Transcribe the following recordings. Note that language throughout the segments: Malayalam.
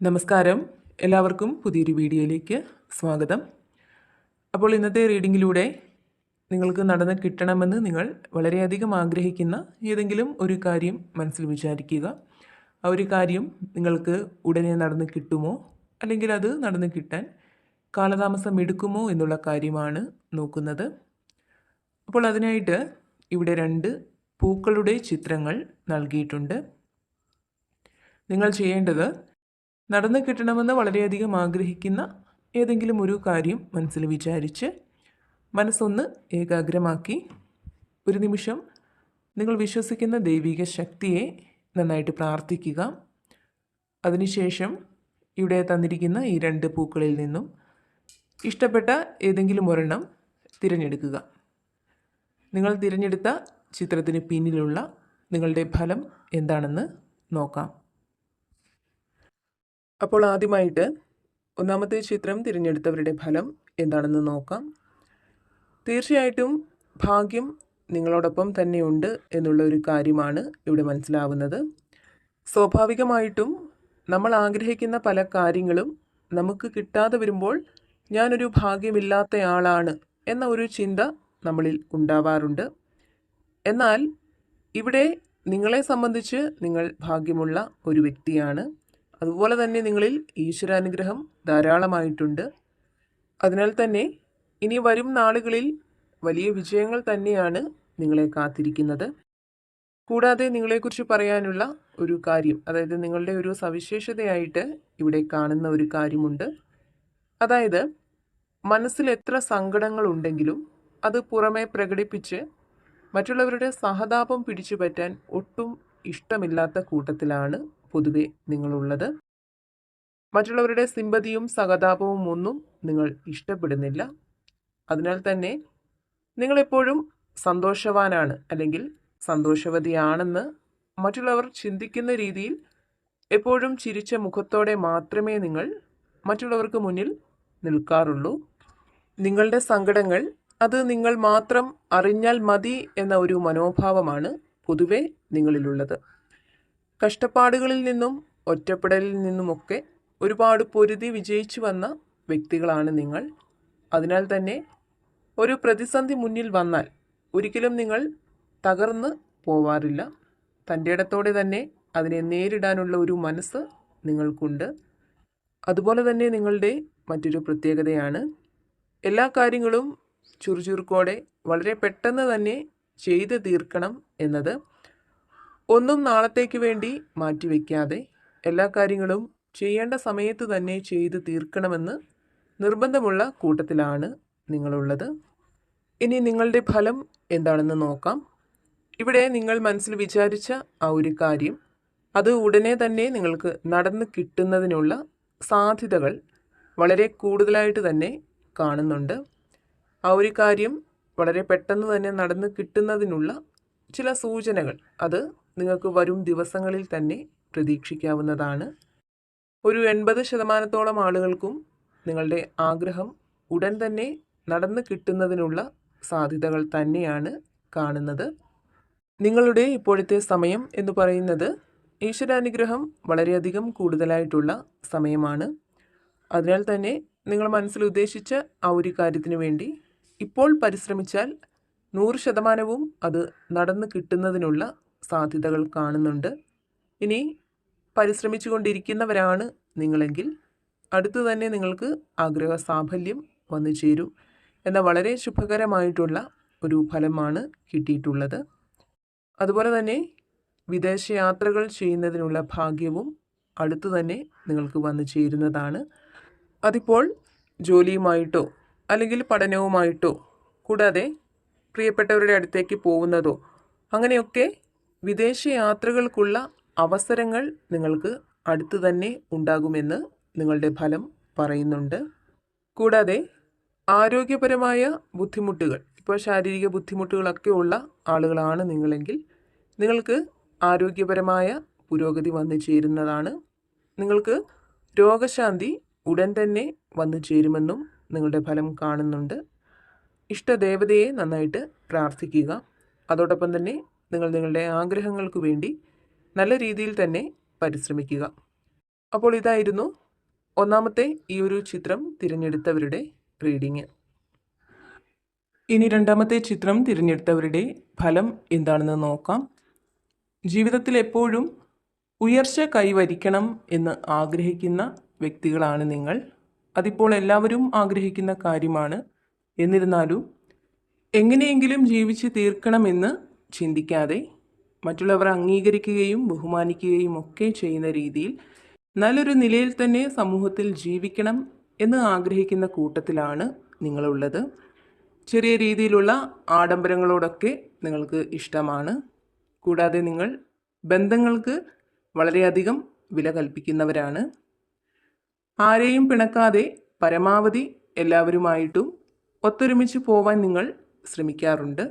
നമസ്കാരം. എല്ലാവർക്കും പുതിയൊരു വീഡിയോയിലേക്ക് സ്വാഗതം. അപ്പോൾ ഇന്നത്തെ റീഡിങ്ങിലൂടെ നിങ്ങൾക്ക് നടന്ന് കിട്ടണമെന്ന് നിങ്ങൾ വളരെയധികം ആഗ്രഹിക്കുന്ന ഏതെങ്കിലും ഒരു കാര്യം മനസ്സിൽ വിചാരിക്കുക. ആ ഒരു കാര്യം നിങ്ങൾക്ക് ഉടനെ നടന്ന് കിട്ടുമോ? അല്ലെങ്കിൽ അത് നടന്ന് കിട്ടാൻ കാലതാമസം എടുക്കുമോ എന്നുള്ള കാര്യമാണ് നോക്കുന്നത്. അപ്പോൾ അതിനായിട്ട് ഇവിടെ രണ്ട് പൂക്കളുടെ ചിത്രങ്ങൾ നൽകിയിട്ടുണ്ട്. നിങ്ങൾ ചെയ്യേണ്ടത് നടന്നു കിട്ടണമെന്ന് വളരെയധികം ആഗ്രഹിക്കുന്ന ഏതെങ്കിലും ഒരു കാര്യം മനസ്സിൽ വിചാരിച്ച് മനസ്സൊന്ന് ഏകാഗ്രമാക്കി ഒരു നിമിഷം നിങ്ങൾ വിശ്വസിക്കുന്ന ദൈവിക ശക്തിയെ നന്നായിട്ട് പ്രാർത്ഥിക്കുക. അതിനുശേഷം ഇവിടെ തന്നിരിക്കുന്ന ഈ രണ്ട് പൂക്കളിൽ നിന്നും ഇഷ്ടപ്പെട്ട ഏതെങ്കിലും ഒരെണ്ണം തിരഞ്ഞെടുക്കുക. നിങ്ങൾ തിരഞ്ഞെടുത്ത ചിത്രത്തിന് പിന്നിലുള്ള നിങ്ങളുടെ ഫലം എന്താണെന്ന് നോക്കാം. അപ്പോൾ ആദ്യമായിട്ട് ഒന്നാമത്തെ ചിത്രം തിരഞ്ഞെടുത്തവരുടെ ഫലം എന്താണെന്ന് നോക്കാം. തീർച്ചയായിട്ടും ഭാഗ്യം നിങ്ങളോടൊപ്പം തന്നെയുണ്ട് എന്നുള്ള ഒരു കാര്യമാണ് ഇവിടെ മനസ്സിലാവുന്നത്. സ്വാഭാവികമായിട്ടും നമ്മൾ ആഗ്രഹിക്കുന്ന പല കാര്യങ്ങളും നമുക്ക് കിട്ടാതെ വരുമ്പോൾ ഞാനൊരു ഭാഗ്യമില്ലാത്തയാളാണ് എന്ന ഒരു ചിന്ത നമ്മളിൽ ഉണ്ടാവാറുണ്ട്. എന്നാൽ ഇവിടെ നിങ്ങളെ സംബന്ധിച്ച് നിങ്ങൾ ഭാഗ്യമുള്ള ഒരു വ്യക്തിയാണ്. അതുപോലെ തന്നെ നിങ്ങളിൽ ഈശ്വരാനുഗ്രഹം ധാരാളമായിട്ടുണ്ട്. അതിനാൽ തന്നെ ഇനി വരും നാളുകളിൽ വലിയ വിജയങ്ങൾ തന്നെയാണ് നിങ്ങളെ കാത്തിരിക്കുന്നത്. കൂടാതെ നിങ്ങളെക്കുറിച്ച് പറയാനുള്ള ഒരു കാര്യം അതായത് നിങ്ങളുടെ ഒരു സവിശേഷതയായിട്ട് ഇവിടെ കാണുന്ന ഒരു കാര്യമുണ്ട്. അതായത് മനസ്സിൽ എത്ര സങ്കടങ്ങളുണ്ടെങ്കിലും അത് പുറമെ പ്രകടിപ്പിച്ച് മറ്റുള്ളവരുടെ സഹതാപം പിടിച്ചു പറ്റാൻ ഒട്ടും ഇഷ്ടമില്ലാത്ത കൂട്ടത്തിലാണ് പൊതുവെ നിങ്ങളുള്ളത്. മറ്റുള്ളവരുടെ സിമ്പതിയും സഹതാപവും ഒന്നും നിങ്ങൾ ഇഷ്ടപ്പെടുന്നില്ല. അതിനാൽ തന്നെ നിങ്ങളെപ്പോഴും സന്തോഷവാനാണ് അല്ലെങ്കിൽ സന്തോഷവതിയാണെന്ന് മറ്റുള്ളവർ ചിന്തിക്കുന്ന രീതിയിൽ എപ്പോഴും ചിരിച്ച മുഖത്തോടെ മാത്രമേ നിങ്ങൾ മറ്റുള്ളവർക്ക് മുന്നിൽ നിൽക്കാറുള്ളൂ. നിങ്ങളുടെ സങ്കടങ്ങൾ അത് നിങ്ങൾ മാത്രം അറിഞ്ഞാൽ മതി എന്ന ഒരു മനോഭാവമാണ് പൊതുവെ നിങ്ങളിലുള്ളത്. കഷ്ടപ്പാടുകളിൽ നിന്നും ഒറ്റപ്പെടലിൽ നിന്നുമൊക്കെ ഒരുപാട് പൊരുതി വിജയിച്ചു വന്ന വ്യക്തികളാണ് നിങ്ങൾ. അതിനാൽ തന്നെ ഒരു പ്രതിസന്ധി മുന്നിൽ വന്നാൽ ഒരിക്കലും നിങ്ങൾ തകർന്ന് പോവാറില്ല. തന്റെ ഇടത്തോടെ തന്നെ അതിനെ നേരിടാനുള്ള ഒരു മനസ്സ് നിങ്ങൾക്കുണ്ട്. അതുപോലെ തന്നെ നിങ്ങളുടെ മറ്റൊരു പ്രത്യേകതയാണ് എല്ലാ കാര്യങ്ങളും ചുറുചുറുക്കോടെ വളരെ പെട്ടെന്ന് തന്നെ ചെയ്ത് തീർക്കണം എന്നത്. ഒന്നും നാളത്തേക്ക് വേണ്ടി മാറ്റിവെക്കാതെ എല്ലാ കാര്യങ്ങളും ചെയ്യേണ്ട സമയത്ത് തന്നെ ചെയ്ത് തീർക്കണമെന്ന് നിർബന്ധമുള്ള കൂട്ടത്തിലാണ് നിങ്ങളുള്ളത്. ഇനി നിങ്ങളുടെ ഫലം എന്താണെന്ന് നോക്കാം. ഇവിടെ നിങ്ങൾ മനസ്സിൽ വിചാരിച്ച ആ ഒരു കാര്യം അത് ഉടനെ തന്നെ നിങ്ങൾക്ക് നടന്ന് കിട്ടുന്നതിനുള്ള സാധ്യതകൾ വളരെ കൂടുതലായിട്ട് തന്നെ കാണുന്നുണ്ട്. ആ ഒരു കാര്യം വളരെ പെട്ടെന്ന് തന്നെ നടന്ന് കിട്ടുന്നതിനുള്ള ചില സൂചനകൾ അത് നിങ്ങൾക്ക് വരും ദിവസങ്ങളിൽ തന്നെ പ്രതീക്ഷിക്കാവുന്നതാണ്. ഒരു എൺപത് ശതമാനത്തോളം ആളുകൾക്കും നിങ്ങളുടെ ആഗ്രഹം ഉടൻ തന്നെ നടന്നു കിട്ടുന്നതിനുള്ള സാധ്യതകൾ തന്നെയാണ് കാണുന്നത്. നിങ്ങളുടെ ഇപ്പോഴത്തെ സമയം എന്ന് പറയുന്നത് ഈശ്വരാനുഗ്രഹം വളരെയധികം കൂടുതലായിട്ടുള്ള സമയമാണ്. അതിനാൽ തന്നെ നിങ്ങൾ മനസ്സിൽ ഉദ്ദേശിച്ച ആ ഒരു കാര്യത്തിന് വേണ്ടി ഇപ്പോൾ പരിശ്രമിച്ചാൽ നൂറ് ശതമാനവും അത് നടന്നു കിട്ടുന്നതിനുള്ള സാധ്യതകൾ കാണുന്നുണ്ട്. ഇനി പരിശ്രമിച്ചു കൊണ്ടിരിക്കുന്നവരാണ് നിങ്ങളെങ്കിൽ അടുത്തു തന്നെ നിങ്ങൾക്ക് ആഗ്രഹ സാഫല്യം വന്നു ചേരും എന്ന വളരെ ശുഭകരമായിട്ടുള്ള ഒരു ഫലമാണ് കിട്ടിയിട്ടുള്ളത്. അതുപോലെ തന്നെ വിദേശയാത്രകൾ ചെയ്യുന്നതിനുള്ള ഭാഗ്യവും അടുത്തു തന്നെ നിങ്ങൾക്ക് വന്നു ചേരുന്നതാണ്. അതിപ്പോൾ ജോലിയുമായിട്ടോ അല്ലെങ്കിൽ പഠനവുമായിട്ടോ കൂടാതെ പ്രിയപ്പെട്ടവരുടെ അടുത്തേക്ക് പോകുന്നതോ അങ്ങനെയൊക്കെ വിദേശ യാത്രകൾക്കുള്ള അവസരങ്ങൾ നിങ്ങൾക്ക് അടുത്തു തന്നെ ഉണ്ടാകുമെന്ന് നിങ്ങളുടെ ഫലം പറയുന്നുണ്ട്. കൂടാതെ ആരോഗ്യപരമായ ബുദ്ധിമുട്ടുകൾ ഇപ്പോൾ ശാരീരിക ബുദ്ധിമുട്ടുകളൊക്കെ ഉള്ള ആളുകളാണ് നിങ്ങളെങ്കിൽ നിങ്ങൾക്ക് ആരോഗ്യപരമായ പുരോഗതി വന്നു ചേരുന്നതാണ്. നിങ്ങൾക്ക് രോഗശാന്തി ഉടൻ തന്നെ വന്നു ചേരുമെന്നും നിങ്ങളുടെ ഫലം കാണുന്നുണ്ട്. ഇഷ്ടദേവതയെ നന്നായിട്ട് പ്രാർത്ഥിക്കുക. അതോടൊപ്പം തന്നെ നിങ്ങൾ നിങ്ങളുടെ ആഗ്രഹങ്ങൾക്ക് വേണ്ടി നല്ല രീതിയിൽ തന്നെ പരിശ്രമിക്കുക. അപ്പോൾ ഇതായിരുന്നു ഒന്നാമത്തെ ഈ ഒരു ചിത്രം തിരഞ്ഞെടുത്തവരുടെ റീഡിങ്. ഇനി രണ്ടാമത്തെ ചിത്രം തിരഞ്ഞെടുത്തവരുടെ ഫലം എന്താണെന്ന് നോക്കാം. ജീവിതത്തിൽ എപ്പോഴും ഉയർച്ച കൈവരിക്കണം എന്ന് ആഗ്രഹിക്കുന്ന വ്യക്തികളാണ് നിങ്ങൾ. അതിപ്പോൾ എല്ലാവരും ആഗ്രഹിക്കുന്ന കാര്യമാണ്. എന്നിരുന്നാലും എങ്ങനെയെങ്കിലും ജീവിച്ച് തീർക്കണമെന്ന് ചിന്തിക്കാതെ മറ്റുള്ളവർ അംഗീകരിക്കുകയും ബഹുമാനിക്കുകയും ഒക്കെ ചെയ്യുന്ന രീതിയിൽ നല്ലൊരു നിലയിൽ തന്നെ സമൂഹത്തിൽ ജീവിക്കണം എന്ന് ആഗ്രഹിക്കുന്ന കൂട്ടത്തിലാണ് നിങ്ങളുള്ളത്. ചെറിയ രീതിയിലുള്ള ആഡംബരങ്ങളോടൊക്കെ നിങ്ങൾക്ക് ഇഷ്ടമാണ്. കൂടാതെ നിങ്ങൾ ബന്ധങ്ങൾക്ക് വളരെയധികം വില കൽപ്പിക്കുന്നവരാണ്. ആരെയും പിണക്കാതെ പരമാവധി എല്ലാവരുമായിട്ടും ഒത്തൊരുമിച്ച് പോവാൻ നിങ്ങൾ ശ്രമിക്കാറുണ്ട്.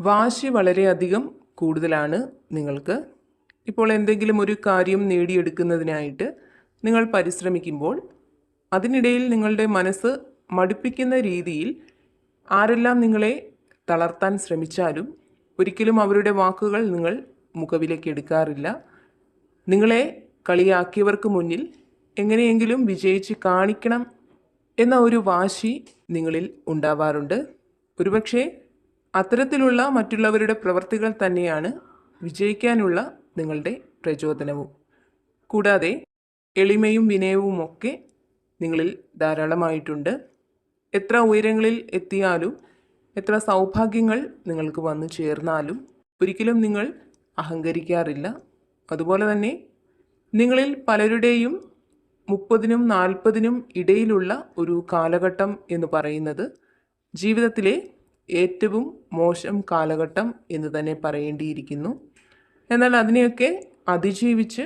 വാശി വളരെയധികം കൂടുതലാണ് നിങ്ങൾക്ക്. ഇപ്പോൾ എന്തെങ്കിലും ഒരു കാര്യം നേടിയെടുക്കുന്നതിനായിട്ട് നിങ്ങൾ പരിശ്രമിക്കുമ്പോൾ അതിനിടയിൽ നിങ്ങളുടെ മനസ്സ് മടുപ്പിക്കുന്ന രീതിയിൽ ആരെല്ലാം നിങ്ങളെ തളർത്താൻ ശ്രമിച്ചാലും ഒരിക്കലും അവരുടെ വാക്കുകൾ നിങ്ങൾ മുഖവിലേക്ക് എടുക്കാറില്ല. നിങ്ങളെ കളിയാക്കിയവർക്ക് മുന്നിൽ എങ്ങനെയെങ്കിലും വിജയിച്ച് കാണിക്കണം എന്ന ഒരു വാശി നിങ്ങളിൽ ഉണ്ടാവാറുണ്ട്. ഒരുപക്ഷെ അത്തരത്തിലുള്ള മറ്റുള്ളവരുടെ പ്രവർത്തികൾ തന്നെയാണ് വിജയിക്കാനുള്ള നിങ്ങളുടെ പ്രചോദനവും. കൂടാതെ എളിമയും വിനയവുമൊക്കെ നിങ്ങളിൽ ധാരാളമായിട്ടുണ്ട്. എത്ര ഉയരങ്ങളിൽ എത്തിയാലും എത്ര സൗഭാഗ്യങ്ങൾ നിങ്ങൾക്ക് വന്നു ചേർന്നാലും ഒരിക്കലും നിങ്ങൾ അഹങ്കരിക്കാറില്ല. അതുപോലെ തന്നെ നിങ്ങളിൽ പലരുടെയും മുപ്പതിനും നാൽപ്പതിനും ഇടയിലുള്ള ഒരു കാലഘട്ടം എന്ന് പറയുന്നത് ജീവിതത്തിലെ ഏറ്റവും മോശം കാലഘട്ടം എന്ന് തന്നെ പറയേണ്ടിയിരിക്കുന്നു. എന്നാൽ അതിനെയൊക്കെ അതിജീവിച്ച്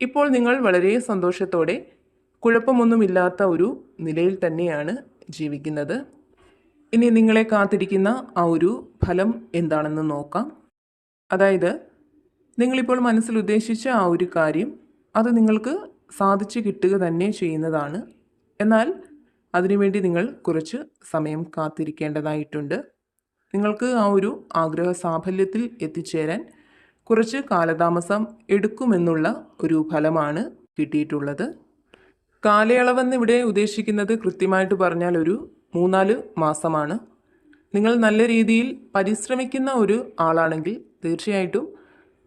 ഇപ്പോൾ നിങ്ങൾ വളരെ സന്തോഷത്തോടെ കുഴപ്പമൊന്നുമില്ലാത്ത ഒരു നിലയിൽ തന്നെയാണ് ജീവിക്കുന്നത്. ഇനി നിങ്ങളെ കാത്തിരിക്കുന്ന ആ ഒരു ഫലം എന്താണെന്ന് നോക്കാം. അതായത് നിങ്ങളിപ്പോൾ മനസ്സിൽ ഉദ്ദേശിച്ച ആ ഒരു കാര്യം അത് നിങ്ങൾക്ക് സാധിച്ചു കിട്ടുക തന്നെ ചെയ്യുന്നതാണ്. എന്നാൽ അതിനുവേണ്ടി നിങ്ങൾ കുറച്ച് സമയം കാത്തിരിക്കേണ്ടതായിട്ടുണ്ട്. നിങ്ങൾക്ക് ആ ഒരു ആഗ്രഹ സാഫല്യത്തിൽ എത്തിച്ചേരാൻ കുറച്ച് കാലതാമസം എടുക്കുമെന്നുള്ള ഒരു ഫലമാണ് കിട്ടിയിട്ടുള്ളത്. കാലയളവെന്ന് ഇവിടെ ഉദ്ദേശിക്കുന്നത് കൃത്യമായിട്ട് പറഞ്ഞാൽ ഒരു മൂന്നാൽ മാസമാണ്. നിങ്ങൾ നല്ല രീതിയിൽ പരിശ്രമിക്കുന്ന ഒരു ആളാണെങ്കിൽ തീർച്ചയായിട്ടും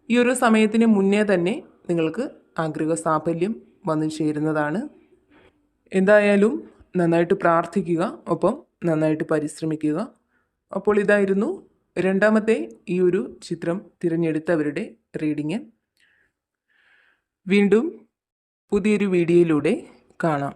ഈ ഒരു സമയത്തിന് മുന്നേ തന്നെ നിങ്ങൾക്ക് ആഗ്രഹ സാഫല്യം വന്നു ചേരുന്നതാണ്. എന്തായാലും നന്നായിട്ട് പ്രാർത്ഥിക്കുക ഒപ്പം നന്നായിട്ട് പരിശ്രമിക്കുക. അപ്പോൾ ഇതായിരുന്നു രണ്ടാമത്തെ ഈ ഒരു ചിത്രം തിരഞ്ഞെടുത്തവരുടെ റീഡിങ്. വീണ്ടും പുതിയൊരു വീഡിയോയിലൂടെ കാണാം.